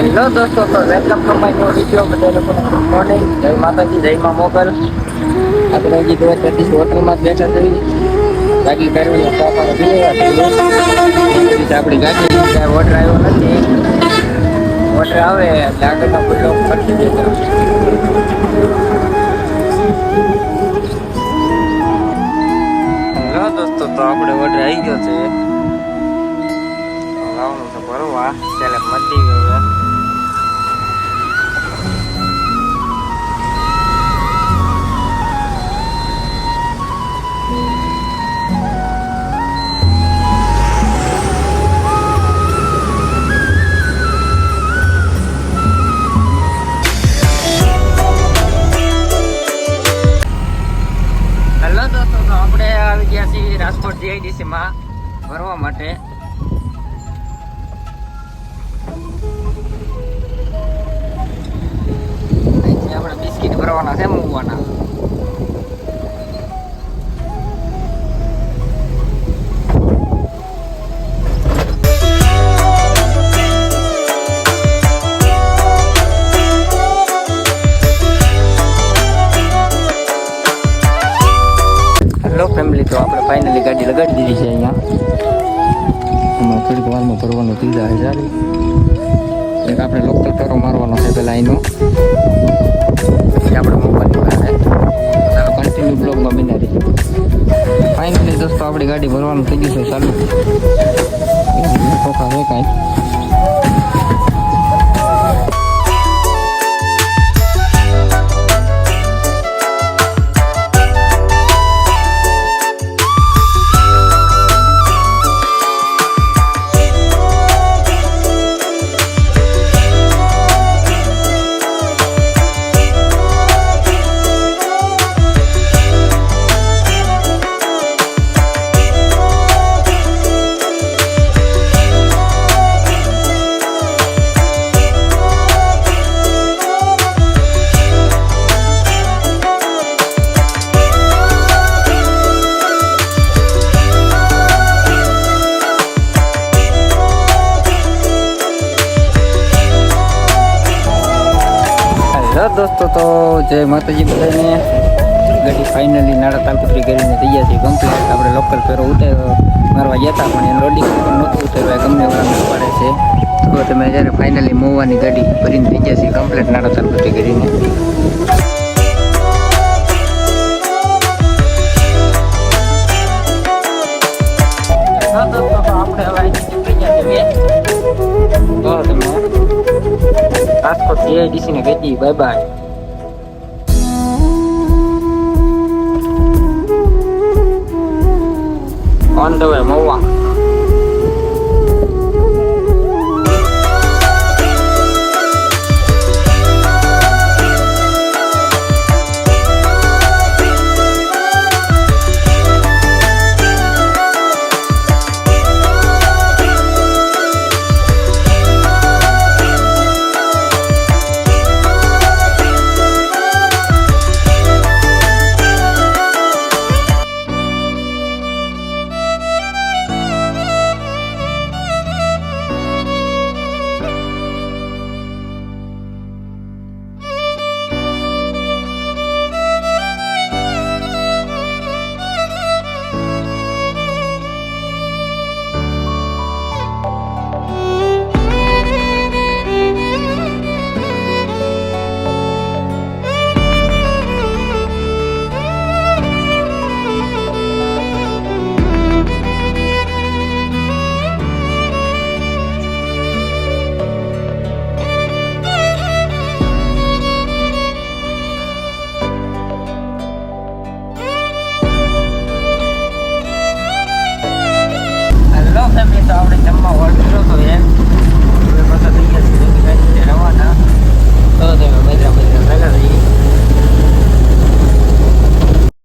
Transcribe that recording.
Hello દોસ્તો, તો welcome to my new video બધા લોકોને ગુડ મોર્નિંગ જય માતાજી, જય માં મોગલ. આપણે હજી દો ત્યાંથી હોટલમાં જ બેઠા છીએ. ગાડી કરવી પાપા પી આપણી ગાડી કાંઈ ઓર્ડર આવ્યો નથી. ઓર્ડર આવે એટલે આગળનો બુલ્લો ફરતી દેજો દોસ્તો, તો આપણે ઓર્ડર આવી ગયો છે. લાવવાનું છે ભરવા. ચાલે મટી રાજકોટ જીઆઈડીસી માં ભરવા માટે. આપણે બિસ્કિટ ભરવાના છે મૂકવાના. અહીંયા. હમણાં થોડીક વારમાં ભરવાનું થઈ જાય ચાલુ એક આપણે લોકલ ટરો મારવાનો છે પેલા એનો પછી આપણે મોબાઈલ પાસે. કન્ટિન્યુ બ્લોગમાં બિના રહી ફાઇનલી દોસ્તો, આપણી ગાડી ભરવાનું થઈ ગયું છે ચાલુ. ખોખા છે કાંઈ. હેલો દોસ્તો તો જય માતાજી બધાને ગાડી ફાઇનલી નાડા તાલપત્રી કરીને તૈયાર છે કમ્પ્લીટ આપણે લોકલ ફેરો ઉતાર્યો મારવા ગયા હતા પણ એ લોડિંગ પણ નહોતું ઉતાર્યું એ ગમે વાળા પાડે છે તો તમે જ્યારે ફાઇનલી મોવાની ગાડી ભરીને થઈ ગયા છે કમ્પ્લીટ નાડા તાલપત્રી કરીને હેલો દોસ્તો તો આપણે હવે Transport dia di sini Betty. Bye bye. On the way, mau